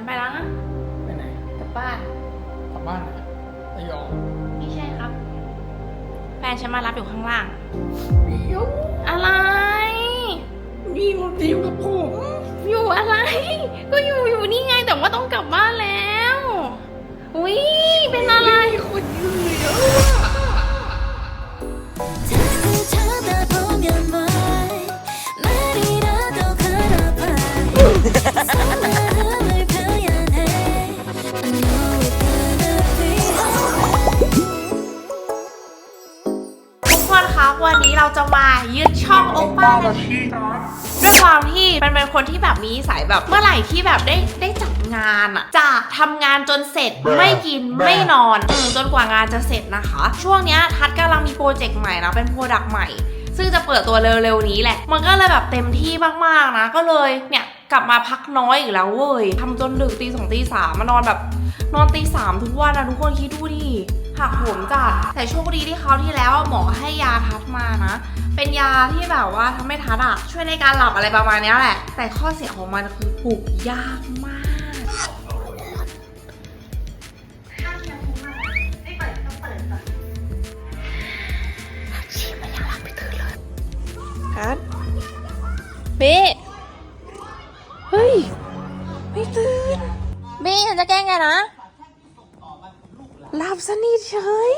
ฉันไปแล้วนะไปไหนกลับบ้านกลับบ้านไหนระยองไม่ใช่ครับ แฟนฉันมารับอยู่ข้างล่าง เดี๋ยวอะไร นี่รถดีกับผมอยู่อะไร ก็อยู่อยู่นี่ไงแต่ว่าต้องกลับบ้านแล้ว อุ้ยเป็นอะไร คนยืนเยอะ วันนี้เราจะมายึดช่องโอป้านะด้วยความที่มันเป็นคนที่แบบมีนิสัยแบบเมื่อไหร่ที่แบบได้ได้จัดงานอะจะทำงานจนเสร็จไม่กินไม่นอนอืมจนกว่างานจะเสร็จนะคะ ช่วงเนี้ยทัดกำลังมีโปรเจกต์ใหม่นะเป็นโปรดักต์ใหม่ ซึ่งจะเปิดตัวเร็วๆนี้แหละ มันก็เลยแบบเต็มที่มากๆนะ ก็เลยเนี่ย กลับมาพักน้อยอีกแล้วเว้ยทำจนดึกตีสองตีสามมานอนแบบนอนตีสามทุกวันนะทุกคนคิดดูดิหักโหมจัดแต่โชคดีที่เขาที่แล้วหมอให้ยาทัดมานะ เป็นยาที่แบบว่าทำให้ทัดอะช่วยในการหลับอะไรประมาณนี้แหละ แต่ข้อเสียของมันคือปลุกยากมากทัดเบ้ เฮ้ย ไม่ตื่นเบ้ฉันจะแกล้งแกนะหลับสนิทเฉย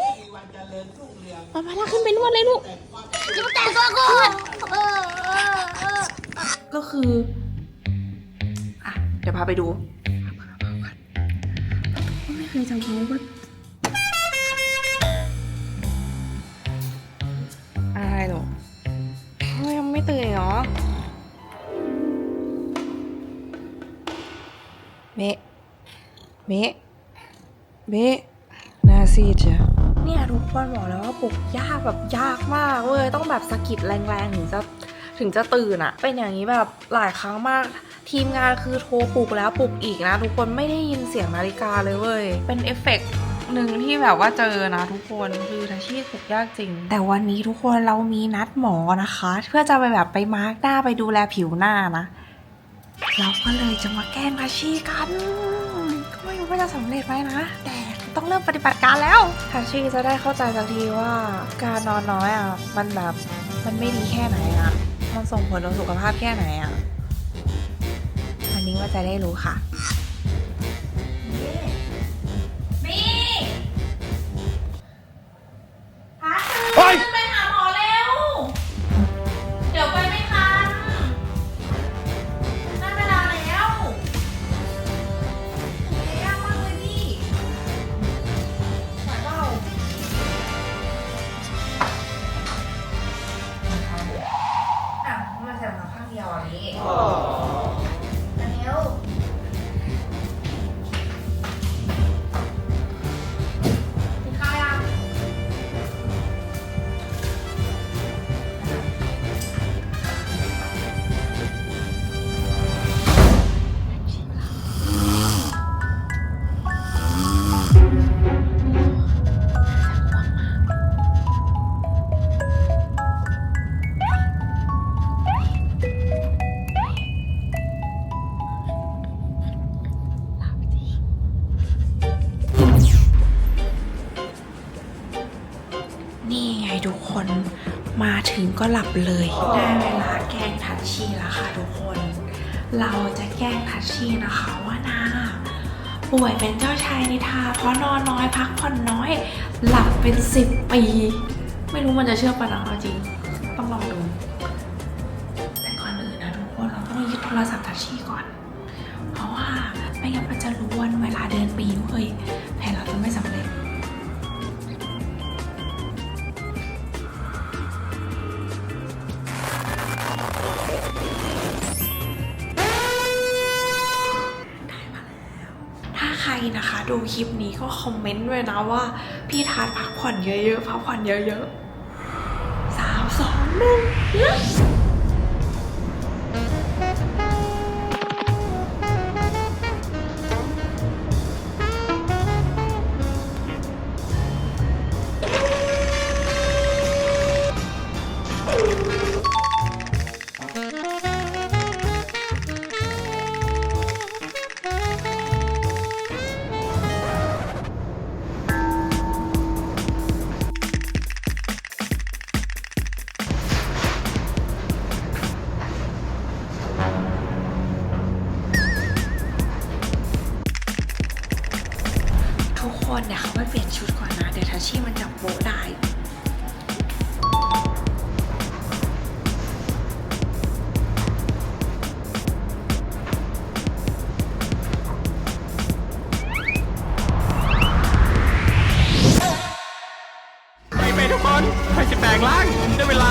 มามาลากขึ้นไปนวดเลยลูกอย่ามาแตะตัวก่อนก็คือ อะ เดี๋ยวพาไปดูไม่เคยจะรู้ว่าอะ เมะเมะเมะน่าซีดจ้ะเนี่ยทุกคนบอกแล้วว่าปลุกยากแบบยากมากเว้ยต้องแบบสะกิดแรงๆถึงจะถึงจะตื่นอะเป็นอย่างนี้แบบหลายครั้งมาก ทีมงานคือโทรปลุกแล้วปลุกอีกนะ ทุกคนไม่ได้ยินเสียงนาฬิกาเลยเว้ย เป็นเอฟเฟกต์หนึ่งที่แบบว่าเจอนะทุกคนคือทัชชี่ปลุกยากจริง แต่วันนี้ทุกคนเรามีนัดหมอนะคะ เพื่อจะไปแบบไปมาร์กหน้าไปดูแลผิวหน้านะ เราก็เลยจะมาแกล้งทัชชีกัน ก็ไม่รู้ว่าจะสำเร็จไหมนะ แต่ต้องเริ่มปฏิบัติการแล้วทัชชีจะได้เข้าใจสักทีว่าการนอนน้อยอะมันแบบมันไม่ดีแค่ไหนอะ มันส่งผลต่อสุขภาพแค่ไหนอะวันนี้ว่าจะได้รู้ค่ะ ก็หลับเลย ได้เวลาแกล้งทัชชี่แล้วค่ะทุกคน เราจะแกล้งทัชชี่นะคะว่านาป่วยเป็นเจ้าชายนิทา เพราะนอนน้อยพักผ่อนน้อย หลับเป็นสิบปี ไม่รู้มันจะเชื่อปะนะเอาจริง ก็คอมเมนต์ด้วยนะว่า พี่ทัดพักผ่อนเยอะๆพักผ่อนเยอะๆสามสองหนึ่ง กล้างได้เวลา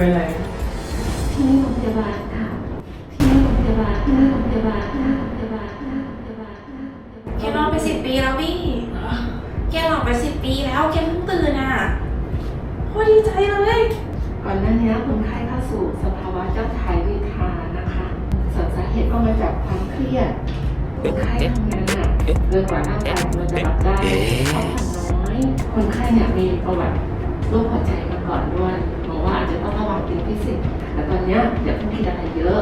เป็นไรที่นี่โรงพยาบาลค่ะที่นี่โรงพยาบาลที่นี่โรงพยาบาลที่นี่โรงพยาบาลที่นี่โรงพยาบาลที่นี่โรงพยาบาลแกนอนไปสิบปีแล้วพี่แกหลับไปสิบปีแล้วแกเพิ่งตื่นอะโคตรดีใจเลยก่อนหน้านี้คนไข้เข้าสู่สภาวะเจ้าชายวิทานะคะส่วนสาเหตุก็มาจากความเครียดคนไข้ทำงานหนักเกินกว่าร่างกายมันจะรับได้พักผ่อนน้อย คนไข้เนี่ยมีประวัติโรคหัวใจมาก่อนด้วยหมอว่าอาจจะต้องระวัง เป็นพิเศษแต่ตอนเนี้ยอย่าเพิ่งคิดอะไรเยอะ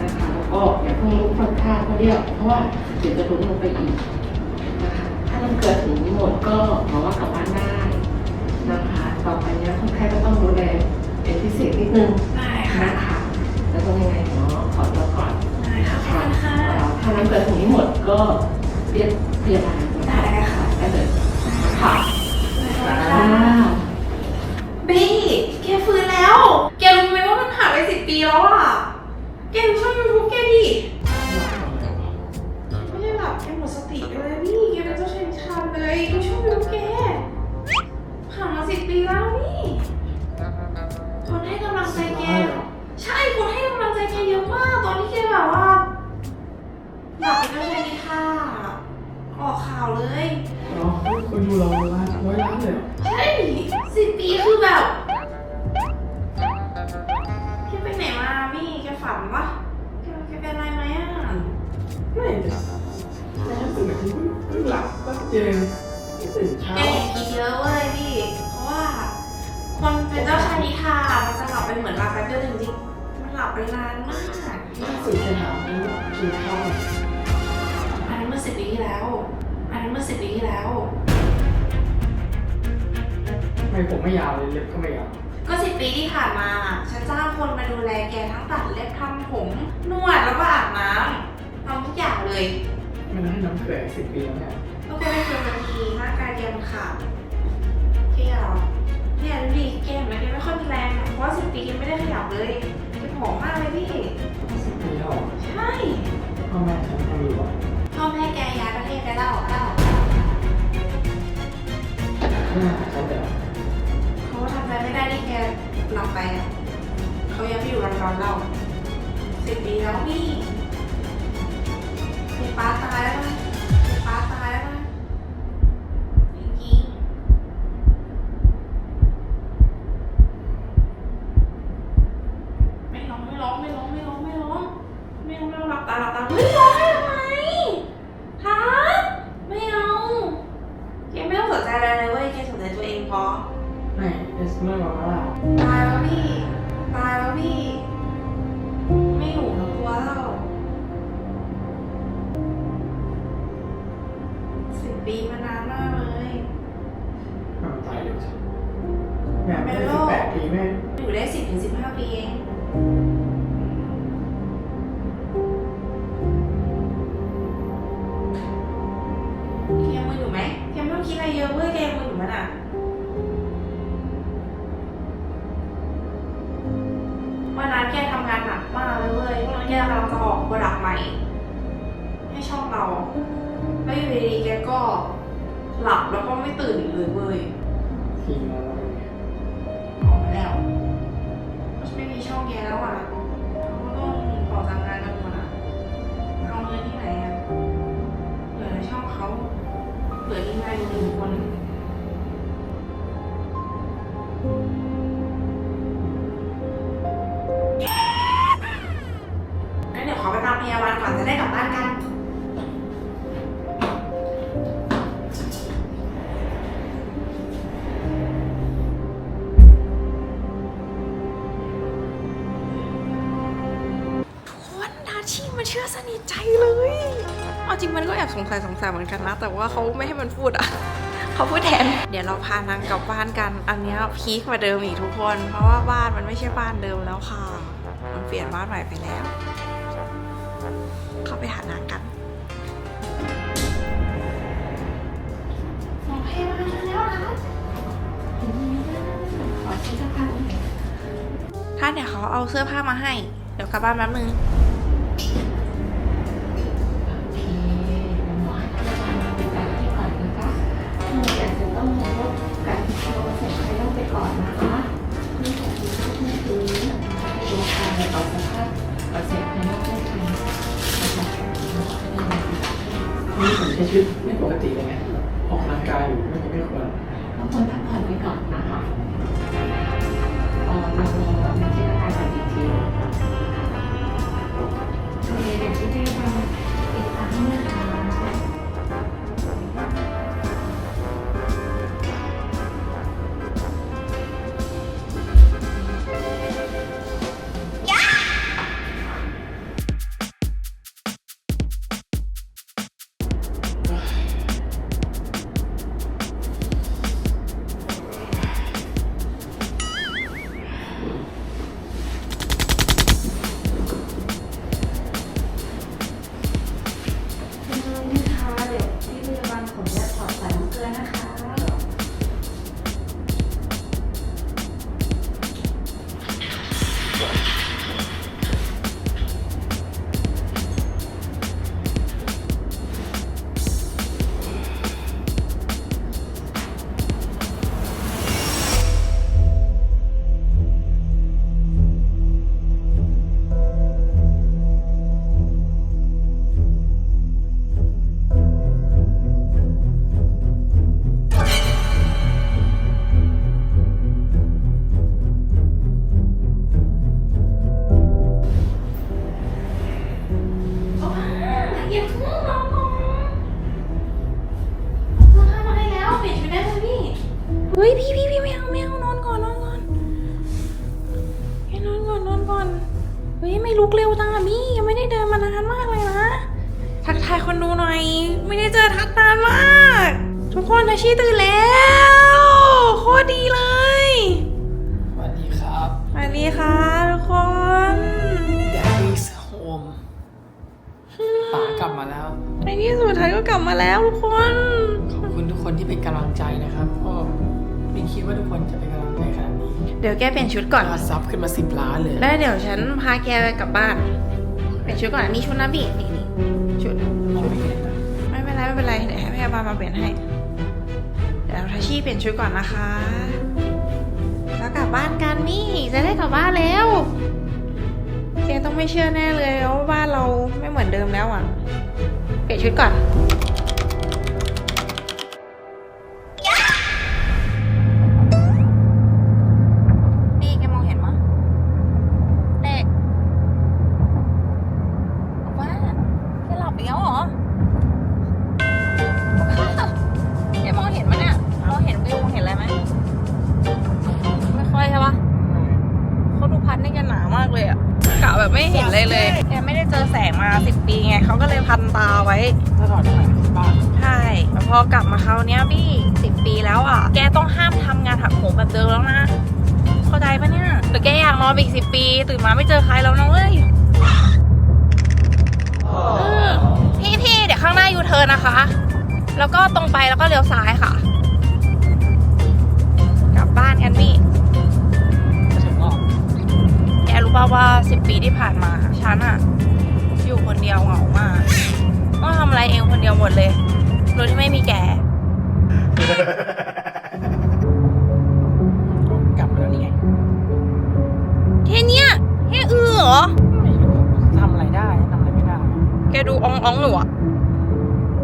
นะคะแล้วก็อย่าเพิ่งลุกค่อนข้างเพราะเรียกเพราะว่าเดี๋ยวจะล้มลงไปอีกนะคะถ้ามันเกิดถึงนี้หมดก็หมอว่ากลับบ้านได้นะคะต่อไปเนี้ยคนไข้ก็ต้องดูแลเป็นพิเศษนิดนึงได้ค่ะนะคะแล้วต้องยังไงหมอขอตัวก่อนได้ค่ะขอบคุณค่ะแล้วถ้าน้ำเกลือถึงนี้หมดก็เรียกพยาบาลได้ค่ะได้เลยค่ะค่ แล้วอะแกดูช่องยูทูบแกดิไม่ได้หลับแกหมดสติไปเลยนี่แกเป็นเจ้าชายนิทานเลยดูช่องยูทูบแกผ่านมาสิบปีแล้วนี่คนให้กำลังใจแกใช่คนให้กำลังใจแกเยอะมาก ตอนที่แกแบบว่าอยากเป็นเจ้าชายนิทานออกข่าวเลยเนาะคนดูเราล้านร้อยล้านเลยเหรอใช่สิบปีคือแบบ แต่ถ้าตื่าทีเพิ่งหลับแป๊บเดียวตื่นเช้าแกอย่าคิดเยอะเว้ยพี่ เพราะว่า คนเป็นเจ้าชายนิทรามันจะหลับไปเหมือนหลับแป๊บเดียวจริงๆมันหลับไปนานมาก ล่าสุดแค่ถามว่ากินข้าวอันนั้นเมื่อสิบปีที่แล้ว อันนั้นเมื่อสิบปีที่แล้ว ทำไมผมไม่ยาวเลยเล็บก็ไม่ยาว ก็สิบปีที่ผ่านมา ฉันจ้างคนมาดูแลแกทั้งตัดเล็บทำผม นวดแล้วก็อาบน้ำทำทุกอย่างเลย ม่ได้ให้น้ำเกลือสิบปีแล้วเนี่ยก็แกไม่เคยบางทีร่างกายแกมันขาดแกเหรอเนี่ยดูดิแกเห็นไหมแกไม่ค่อยมีแรงอะเพราะว่าสิบปีแกไม่ได้ขยับเลยแกผอมมากเลยพี่ สิบปีแล้วเหรอใช่พ่อแม่ฉันทำอยู่อะพ่อแม่แกย้ายประเทศไปแล้วแล้วไม่มาหาฉันเลยเหรอเขาทำใจไม่ได้ที่แกหลับไปอะเขายังไปอยู่ลอนดอนแล้วสิบปีแล้วพี่ เดี๋ยวป้าตายแล้วนะเดี๋ยวป้าตายแล้วนะ เราแล้วอยู่ดีๆแกก็หลับแล้วก็ไม่ตื่นอีกเลยเว้ยทีมเราเป็นไงออกมาแล้วทแกแล้วอะเขาก็ต้องขอสั่งงานกันหมดอะเอาเงินที่ไหนอะเหลือช่องเขาเหลืออีกนายหนึ่งคนงั้นเดี๋ยวขอไปตามพยาบาลก่อนจะได้กลับบ้านกัน งมันก็แอบสงสัยสงสัยเหมือนกันนะ แต่ว่าเขาไม่ให้มันพูดอะเขาพูดแทน เดี๋ยวเราพานางกลับบ้านกัน อันเนี้ยพีคกว่าเดิมอีกทุกคน เพราะว่าบ้านมันไม่ใช่บ้านเดิมแล้วค่ะ มันเปลี่ยนบ้านใหม่ไปแล้ว เข้าไปหานางกันหมอพยาบาลมาแล้วนะขอเช็คอาการท่านเดี๋ยวเขาเอาเสื้อผ้ามาให้ เดี๋ยวกลับบ้านแป๊บนึง ประเสร็จภายนอกได้ทันนะคะนี่ผมใช้ชีวิตไม่ปกติเลยไงออกกำลังกายอยู่ไม่ไม่ควรต้องควรพักผ่อนไว้ก่อนนะคะเออเราเรามาเช็คอาานเลยแล้วเดี๋ยวฉันพาแกไปกลับบ้านเปลี่ยนชุดก่อนอันนี้ชุดนะพี่นี่นี่ชุดมองไม่เห็นนะไม่เป็นไรไม่เป็นไรเดี๋ยวให้พยาบาลมาเปลี่ยนให้ เดี๋ยวทัชชี่เปลี่ยนชุดก่อนนะคะ แล้วกลับบ้านกันนี่จะได้กลับบ้านแล้ว แกต้องไม่เชื่อแน่เลยว่าบ้านเราไม่เหมือนเดิมแล้วอะ เปลี่ยนชุดก่อนากนอนไปอีกสิบปี ตื่นมาไม่เจอใครแล้วนะเว้ยเออพี่พี่เดี๋ยวข้างหน้ายูเทิร์นนะคะ แล้วก็ตรงไปแล้วก็เลี้ยวซ้ายค่ะ กลับบ้านกันพี่ถึงรอแกรู้ป่าวว่าสิบปีที่ผ่านมาฉันอะอยู่คนเดียวเหงามากต้องทำอะไรเองคนเดียวหมดเลยโดยที่ไม่มีแก รอ ไม่รู้ทำอะไรได้ทำอะไรไม่ได้ แกดูอองอ่องหนูอะ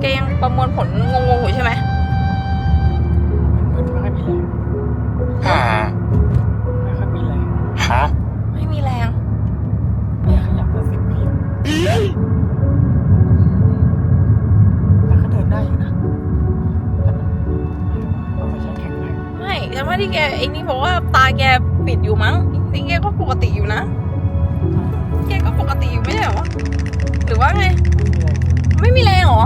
แกยังประมวลผลงงงอยู่ใช่ไหมมันไม่ค่อยมีแรงไม่ค่อยมีแรงฮะไม่มีแรงไม่ขยับมาสิบปีแต่ก็เดินได้อยู่นะแต่มันไใช่แข็งแรงไม่แต่ว่าที่แกไอ้นี่บอกว่าตาแกปิดอยู่มั้งจริงๆแกก็ปกติอยู่นะ แกก็ปกติอยู่ไม่ใช่เหรอ หรือว่าไง ไม่มีแรงไรเหรอ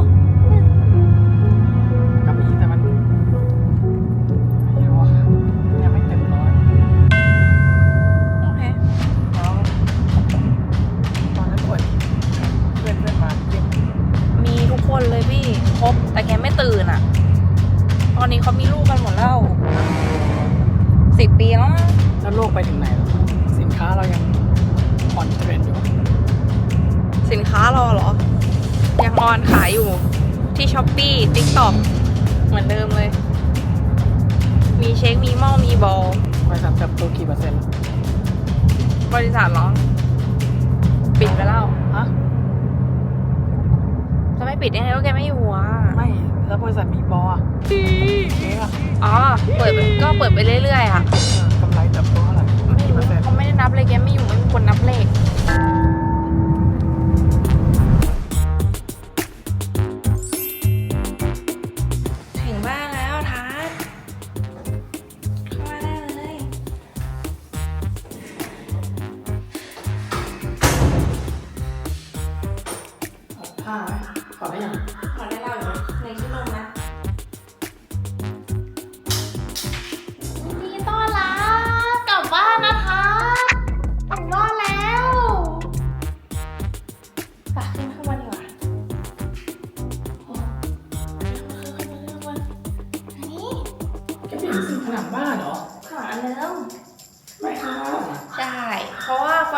ปิดได้ไงก็แกไม่อยู่อะไม่ แล้วบริษัทมีบออะเอ๊ะอะอ๋อ เปิดไปก็เปิดไปเรื่อยๆอะเออกำไรเติบโตเท่าไหร่ไม่กี่รู้เปอร์เซ็นต์เขาไม่ได้นับเลยแกไม่อยู่ไม่มีคนนับเลข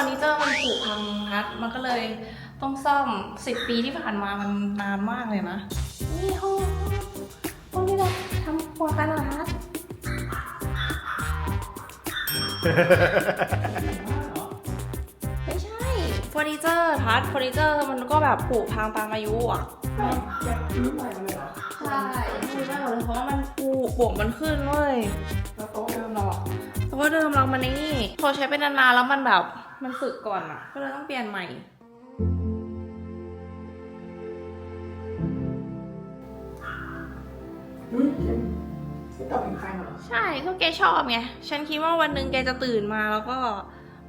อร์นิเจอร์มันผุพังทัด มันก็เลยต้องซ่อมสิบปีที่ผ่านมามันนานมากเลยนะ นี่ห้องห้องที่เราทำครัวกันนะทัดไม่ใช่เฟอร์นิเจอร์ทัดเฟอร์นิเจอร์มันก็แบบผุพังตามอายุอะแกรื้อใหม่มาเลยเหรอใช่ไม่ได้หมดเลยเพราะว่ามันปูปวกมันขึ้นเว้ยแล้วโต๊ะเดิมเราอะเพราะว่าเดิมเรามันนี่พอใช้ไปนานๆแล้วมันแบบ มันสึกก่อนอะก็เลยต้องเปลี่ยนใหม่อุ้ยแกซื้อเตาผิงไฟมาเหรอใช่ก็แกชอบไง ฉันคิดว่าวันหนึ่งแกจะตื่นมาแล้วก็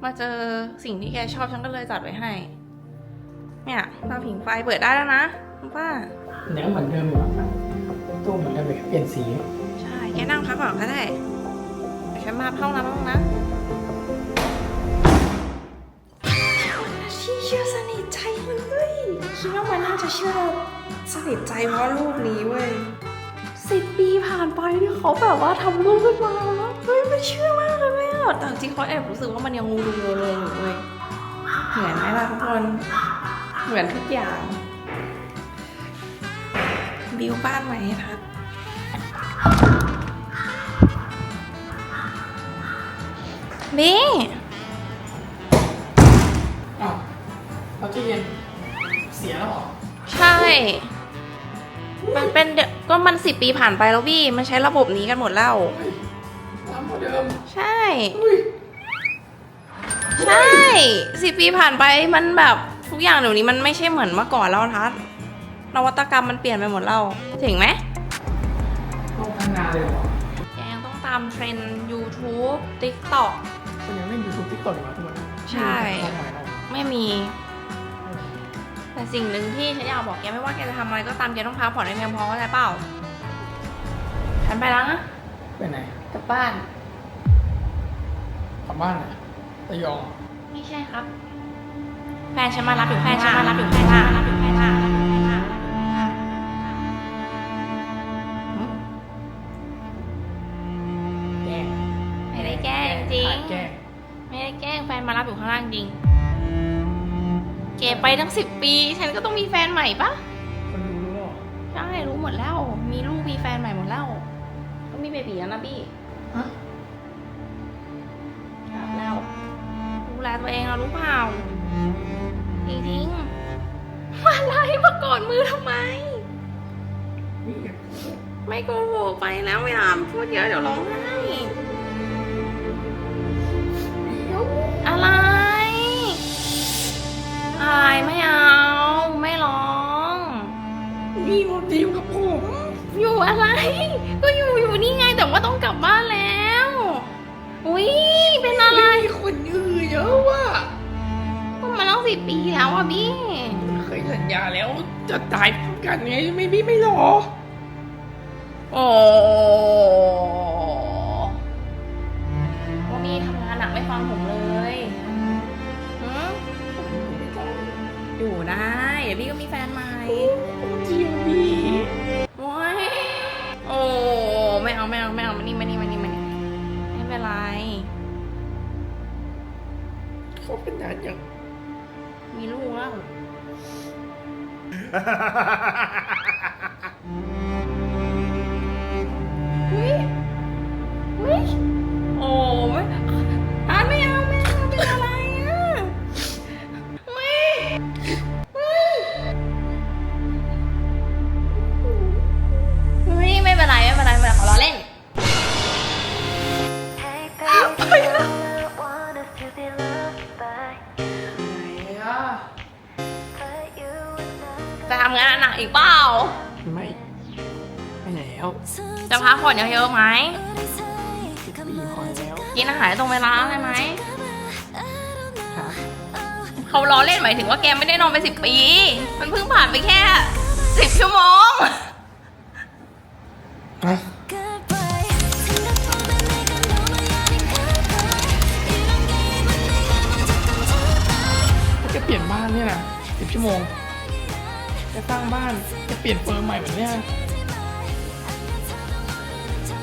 มาเจอสิ่งที่แกชอบฉันก็เลยจัดไว้ให้ เนี่ยเตาผิงไฟเปิดได้แล้วนะคุณป้าเดี๋ยวเหมือนเดิมอยู่อะตู้เหมือนเดิมเลยแค่เปลี่ยนสี ใช่ แกนั่งพักก่อนก็ได้เดี๋ยวฉันมาห้องน้ำห้องนะ คิดว่ามันน่าจะเชื่อสนิทใจเพราะรูปนี้เว้ยสิบปีผ่านไปที่เขาแบบว่าทำรูปขึ้นมาแล้วเฮ้ยมันเชื่อมากเลยแม่อะแต่จริงเขาแอบรู้สึกว่ามันยังงูดูเลยเลยอยู่เว้ยเหมือนไหมล่ะทุกคนเหมือนทุกอย่างบิวบ้านใหม่ให้ทัดนี่อ้าวเราจะเย็น เสียแล้วเหรอ ใช่ มันเป็นเดก็มันสิบปีผ่านไปแล้วพี่ มันใช้ระบบนี้กันหมดแล้วเฮ้ยน้ำกว่าเดิมใช่ อุ้ยใช่สิบปีผ่านไปมันแบบทุกอย่างเดี๋ยวนี้มันไม่ใช่เหมือนเมื่อก่อนแล้วทัศน์นวัตกรรมมันเปลี่ยนไปหมดแล้วถึงไหมต้องทำงานเลยเหรอแกยังต้องตามเทรนด์ YouTube TikTok คนยังเล่นยูทูบติ๊กต็อกอยู่เหรอทุกวันนี้ใช่ ไม่มี แพลตฟอร์มใหม่หรอกไม่มีแต่สิ่งหนึ่งที่ฉันอยากบอกแกไม่ว่าแกจะทำอะไรก็ตามแกต้องพักผ่อนให้เพียงพอเข้าใจเปล่าฉันไปแล้วนะไปไหนกลับบ้าน กลับบ้านไหนระยองเหรอไม่ใช่ครับ แฟนฉันมารับอยู่แฟนฉันมารับอยู่แฟนฉันมารับอยู่แฟนฉันมารับอยู่แฟนฉันหืมแกล้งไม่ได้แกล้งจริงแกล้งไม่ได้แกล้งแฟนมารับอยู่ข้างล่างจริง เกไปตั้งสิบปี ฉันก็ต้องมีแฟนใหม่ปะคนดูรู้แล้วเหรอใช่รู้หมดแล้ว มีลูกมีแฟนใหม่หมดแล้วก็มีเบบีแล้วนะพี่ฮะครับแล้วดูแลตัวเองเรารู้เปล่าจริงๆอะไรอดมือทำไม ไม่โกหกไปแล้วเวลาพูดเยอะเดี๋ยวร้องไห้อะไร อะไรไม่เอา ไม่ร้อง นี่มันดีกับผม อยู่อะไร ก็อยู่อยู่นี่ไงแต่ว่าต้องกลับบ้านแล้ว อุ้ยเป็นอะไร มีคนอื่นเยอะว่ะก็มาตั้งสิบปีแล้วอะพี่เคยสัญญาแล้วจะตายพร้อมกันไงไม่พี่ไม่รอ โอ้ว่ามีทำงานหนักไม่ฟังผม อยู่ได้ เดี๋ยวพี่ก็มีแฟนใหม่จริงพี่โอ้ยโอ้ไม่เอาไม่เอาไม่เอามานี่มานี่มานี่มานี่ไม่เป็นไรเขาเป็นนานยังมีลูกแล้วอุ้ยอุ้ยโอ้ไม่ งานหนักอีกเปล่า ไม่ไม่แล้วจะพักผ่อนเยอะๆไหมปีพอแล้วกินอาหารตรงเวลาใช่ไหม ครับ เขาล้อเล่นหมายถึงว่าแกไม่ได้นอนไปสิบปี มันเพิ่งผ่านไปแค่ ใหม่แบบเนี้ย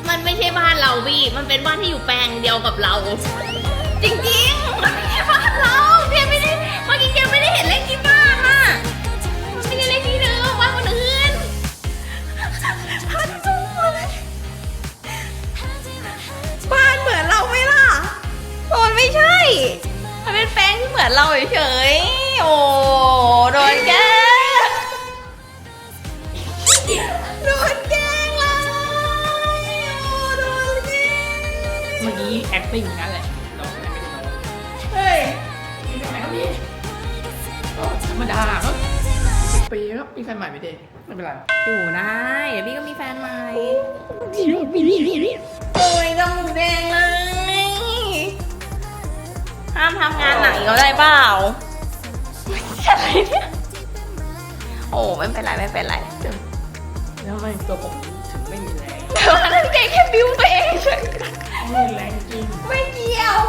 มันไม่ใช่บ้านเราพี่ มันเป็นบ้านที่อยู่แปลงเดียวกับเรา จริงๆมันไม่ใช่บ้านเราแกไม่ได้เมื่อกี้แกไม่ได้เห็นเลขที่บ้านอะมันไม่ใช่เลขที่เดิมบ้านคนอื่นพันจุเลยบ้านเหมือนเราไหมล่ะโอนไม่ใช่ มันเป็นแปลงที่เหมือนเราเฉยๆโอ้โดนแก รรมดาก็สิบปีครับมีแฟนใหม่ไปเด็ไม่เป็นไรอยู่ได้ เดี๋ยวพี่ก็มีแฟนใหม่นี่นี่นี่นี่นี่โอ้ยจมูกแดงเลยห้ามทำงานหนักอีกแล้วได้เปล่าอะไรเนี่ยโอ้ไม่เป็นไรไม่เป็นไรแล้วทำไมตัวผมถึงไม่มีแรงแต่ว่านั่นแกแค่บิ้วตัวเองเฉยไม่มีแรงจริงไม่เกี่ยว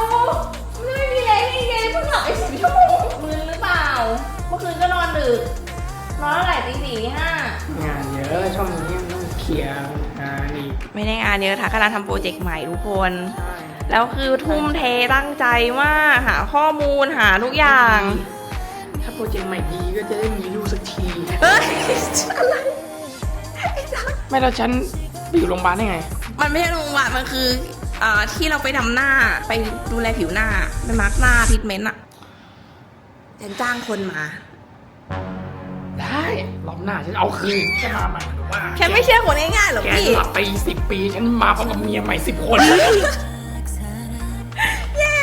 ไม่มีแรงนี่ไงเพิ่งหลับไปสิบชั่วโมงมือหรือเปล่า เมื่อคืนก็นอนดึกนอนเท่าไหร่ตีสี่ตีห้างานเยอะช่องนี้ต้องเคลียร์งานอีกไม่ได้งานเยอะทักกำลังทำโปรเจกต์ใหม่ทุกคน ใช่แล้วคือทุ่มเทตั้งใจมากหาข้อมูลหาทุกอย่าง ถ้าโปรเจกต์ใหม่ดีก็จะได้มีลูกสักที เฮ้ยอะไรไม่แล้วฉันไปอยู่โรงพยาบาลได้ไง มันไม่ใช่โรงพยาบาลมันคืออ่าที่เราไปทำหน้าไปดูแลผิวหน้าไปมาร์กหน้าทรีทเมนต์อะ ฉันจ้างคนมา ได้รอบหน้าฉันเอาคืนจะมาใหม่หรือว่าแค่ไม่เชื่อคนง่ายๆหรอกแกพี่ หลับไปสิบปีฉันมาพร้อมกับเมียใหม่สิบคน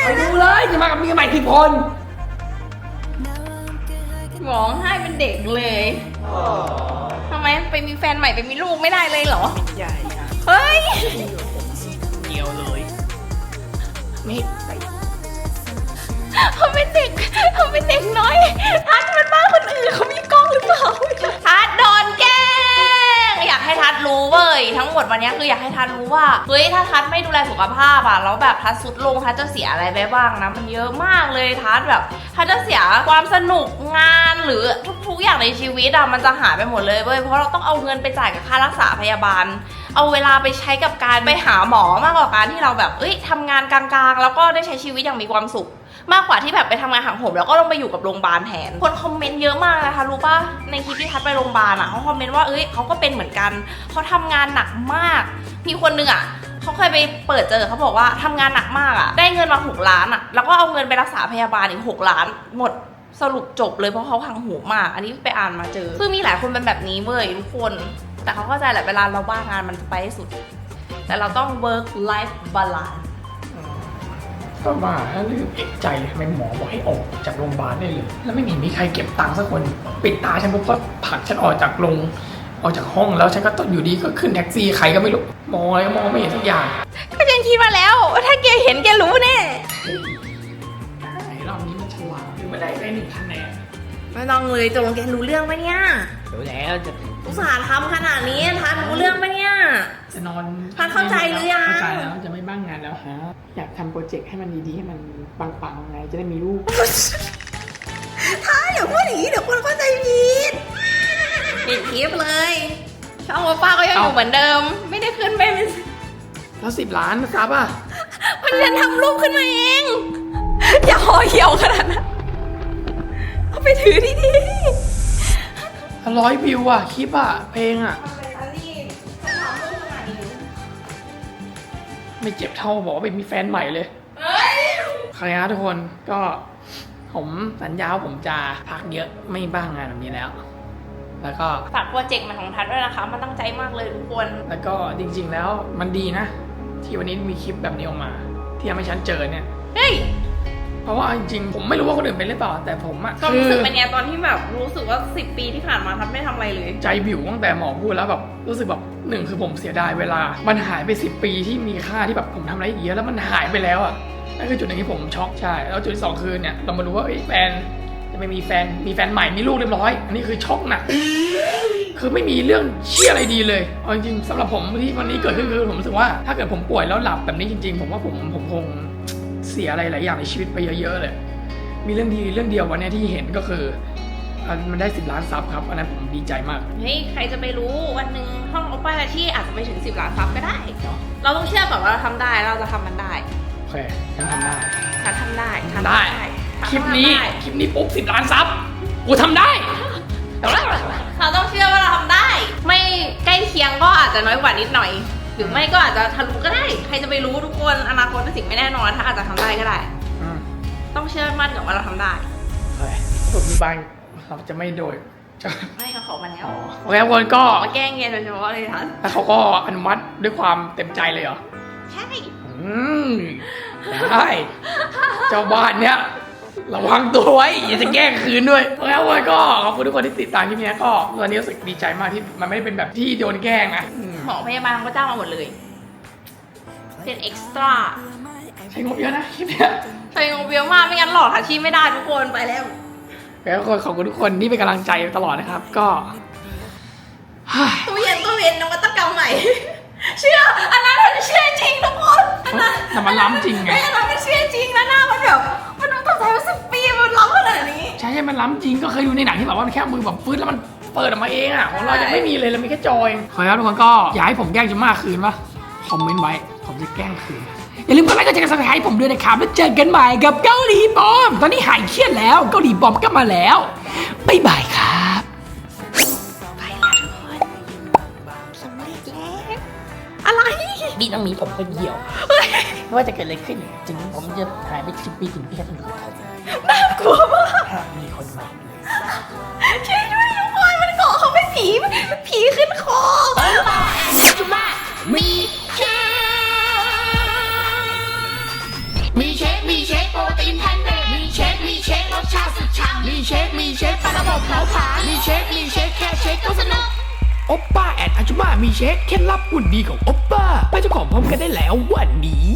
ไปดูเลยจะมากับเมียใหม่สิบคนร้องไห้เป็นเด็กเลยทำไมไปมีแฟนใหม่ไปมีลูกไม่ได้เลยเหรอ ใหญ่อะเฮ้ย เดียวเลย ไม่ไป เขาเป็นเด็กเขาเป็นเด็กน้อยทัดมันบ้านคนอื่นเขามีกล้องหรือเปล่าทัดโดนแกล้งอยากให้ทัดรู้เว้ยทั้งหมดวันนี้คืออยากให้ทัดรู้ว่าเฮ้ยถ้าทัดไม่ดูแลสุขภาพอะแล้วแบบทัดสุดลงทัดจะเสียอะไรไปบ้างนะมันเยอะมากเลยทัดแบบทัดจะเสียความสนุกงานหรือทุกๆอย่างในชีวิตอะมันจะหายไปหมดเลยเว้ยเพราะเราต้องเอาเงินไปจ่ายกับค่ารักษาพยาบาลเอาเวลาไปใช้กับการไปหาหมอมากกว่าการที่เราแบบเอ้ยทำงานกลางๆ แล้วก็ได้ใช้ชีวิตอย่างมีความสุข มากกว่าที่แบบไปทำงานหักโหมแล้วก็ต้องไปอยู่กับโรงพยาบาลแทน คนคอมเมนต์เยอะมากนะคะรู้ป่ะในคลิปที่ทัดไปโรงพยาบาลอะเขาคอมเมนต์ว่าเอ้ยเขาก็เป็นเหมือนกันเขาทำงานหนักมาก มีคนหนึงอะเขาเคยไปเปิดเจอเขาบอกว่าทำงานหนักมากอะได้เงินมาหกล้านอะแล้วก็เอาเงินไปรักษาพยาบาลอีกหกล้านหมดสรุปจบเลยเพราะเขาพังหูมาก อันนี้ไปอ่านมาเจอ ซึ่งมีหลายคนเป็นแบบนี้เว้ยทุกคน แต่เขาเข้าใจแหละเวลาเราว่างงานมันจะไปให้สุด แต่เราต้อง work life balance ก็ว่าแล้วลืมเอกใจเลยทำไมหมอบอกให้ออกจากโรงพยาบาลได้เลย แล้วไม่มีมีใครเก็บตังค์สักคน ปิดตาฉันปุ๊บก็ผลักฉันออกจากโรงออกจากห้องแล้วฉันก็ต้องอยู่ดีก็ขึ้นแท็กซี่ใครก็ไม่รู้มองอะไรก็มองไม่เห็นสักอย่างก็ยังคิดมาแล้ว ถ้าแกเห็นแกรู้แน่ไอ้รอบนี้มันฉลาดหรือไม่ได้ได้หนึ่งคะแนน ไม่ต้องเลยตกลงแกรู้เรื่องปะเนี่ยรู้แล้วจะอุตส่าห์ทำขนาดนี้ทันรู้เรื่องปะเนี่ย จะนอนท่านเข้าใจหรือยัง เข้าใจแล้วจะไม่บ้างงานแล้วฮะอยากทำโปรเจกต์ให้มันดีๆให้มันปังๆไงจะได้มีลูกถ้าอย่าพูดอย่างนี้เดี๋ยวคนเข้าใจผิดปิดคลิปเลย ช่องว่าป้าก็ยังอยู่เอ้าเหมือนเดิม ไม่ได้ขึ้นไปเป็นแล้วสิบล้านซับอะมันจะทำรูปขึ้นมาเอง อย่าห่อเหี่ยวขนาดนั้นเอา ไปถือดีร้อยวิวอะ คลิปอะ เพลงอะ ไม่เจ็บเท่าบอกว่าไปมีแฟนใหม่เลยใครนะทุกคนก็ผมสัญญาว่าผมจะพักเยอะไม่บ้างงานแบบนี้แล้ว แล้วก็ฝากโปรเจกต์ใหม่ของทัศน์ด้วยนะคะ มันตั้งใจมากเลยทุกคน แล้วก็จริง ๆ แล้วมันดีนะ ที่วันนี้มีคลิปแบบนี้ออกมา ที่ทำให้ฉันเจอเนี่ย เฮ้ย เพราะว่าจริงๆผมไม่รู้ว่าคนอื่นเป็นหรือเปล่าแต่ผมอะก็รู้สึกเป็นไงตอนที่แบบรู้สึกว่า 10 ปีที่ผ่านมาทัศน์ไม่ทำอะไรเลย ใจบิวตั้งแต่หมอพูดแล้วแบบรู้สึกแบบหนึ่งคือผมเสียดายเวลา มันหายไปสิปีที่มีค่าที่แบบผมทำอะไรอีกเยอะแล้วมันหายไปแล้วอะนั่นคือจุดหนึ่งที่ผมช็อกใช่แล้วจุดที่สองคือเนี่ยเรามารู้ว่าเอ้ยแฟนจะไม่มีแฟนมีแฟนใหม่มีลูกเรียบร้อย อันนี้คือช็อกหนักคือไม่มีเรื่องเชี่ยอะไรดีเลยเอาจริงๆสำหรับผมที่วันนี้เกิดขึ้นคือผมรู้สึกว่าถ้าเกิดผมป่วยแล้วหลับแบบนี้จริง ๆ ผมว่าผมผมคงเสียอะไรหลายอย่างในชีวิตไปเยอะๆเลย มีเรื่องดีเรื่องเดียววันเนี้ยที่เห็นก็คืออะมันได้สิบล้านซับครับ อันนั้นผมดีใจมาก เฮ้ย ใครจะไปรู้วันหนึ่งห้องโอป้าที่อาจจะไปถึง10ล้านซับก็ได้ เราต้องเชื่อก่อนว่าเราทำได้แล้วเราจะทำมันได้ โอเคฉันทำได้ทัศน์ทำได้ทัศน์ทำได้ทัศคลิปนี้ทำได้คลิปนี้ปุ๊บสิบล้านซับ กูทำได้เราต้องเชื่อว่าเราทำได้ ไม่ใกล้เคียงก็อาจจะน้อยกว่านิดหน่อย หรือไม่ก็อาจจะทะลุก็ได้ ใครจะไปรู้ทุกคนอนาคตเป็นสิ่งไม่แน่นอน ถ้าอาจจะทำได้ก็ได้ อืมต้องเชื่อมั่นกับว่าเราทำได้โอเคผมมีบางเราจะไม่โดยจะไม่เขาขอมาแล้วอ๋อโอเคทุกคนก็ ขอมาแกล้งเย็นโดยเฉพาะเลยทัศน์แล้วเขาก็อนุมัติด้วยความเต็มใจเลยเหรอ ใช่ อืม ได้ เจ้าบ้านเนี้ย ระวังตัวไว้อย่าจะแกล้งคืนด้วยแล้ววันก็ขอบคุณทุกคนที่ติดตามคลิปนี้ก็ตอนนี้รู้สึกดีใจมากที่มันไม่ได้เป็นแบบที่โดนแกล้งนะอืมหมอพยาบาลเขาจ้างมาหมดเลย เป็นเอ็กซ์ตร้าใช้งบเยอะนะคลิปเนี้ยใส่งงเบียวมากไม่งั้นหลอกอาชีพไม่ได้ทุกคนไปแล้ว แล้วก็ขอบคุณทุกคนที่เป็นกำลังใจตลอดนะครับ ก็ ตู้เย็นตู้เย็นนวัตกรรมใหม่ เชื่อ อันนั้นเราเชื่อจริงทุกคนอันนั้นแต่มันล้ำจริงไงไอ้อันนั้นมันเชื่อจริงนะหน้ามันแบบ มันต้องใช้สิบปีมันล้ำขนาดนี้ ใช่ใช่มันล้ำจริงก็เคยดูในหนังที่แบบว่ามันแค่มือแบบฟื้นแล้วมันเปิดออกมาเองอะของเรายังไม่มีเลยเรามีแค่จอยขอครับทุกคนก็อยากให้ผมแกล้งจะมากคืนปะคอมเมนต์ไว้ ผมจะแกล้งคืน อย่าลืมกดไลค์กดแชร์กดซับสไครต์ผมด้วยนะครับแล้วเจอกันใหม่กับเกาหลีบอม ตอนนี้หายเครียดแล้วเกาหลีบอมก็มาแล้วบ๊ายบายครับ นี่ต้องมีผมคนเดียวไม่ว่าจะเกิดอะไรขึ้น ถึงผมจะหายไปสิบปีถึงพี่แค่ต้องอยู่กับผมน่ากลัวมากถ้ามีคนใหม่ช่วยด้วยทุกคนมันเกาะเขาไม่ผีผีขึ้นคอจุมามีเชคมีเชคมีเชคโปรตีนแพนเนมีเชคมีเชครสชาติสุดฉ่ำมีเชคมีเชคปลาระบบเผาผลาญมีเชคมีเชคแค่เชคก็สนุก โอปป้าแอดอาจุมามีเช็คเคล็ดลับหุ่นดีของโอปป้าไปเจ้าของพร้อมกันได้แล้ววันนี้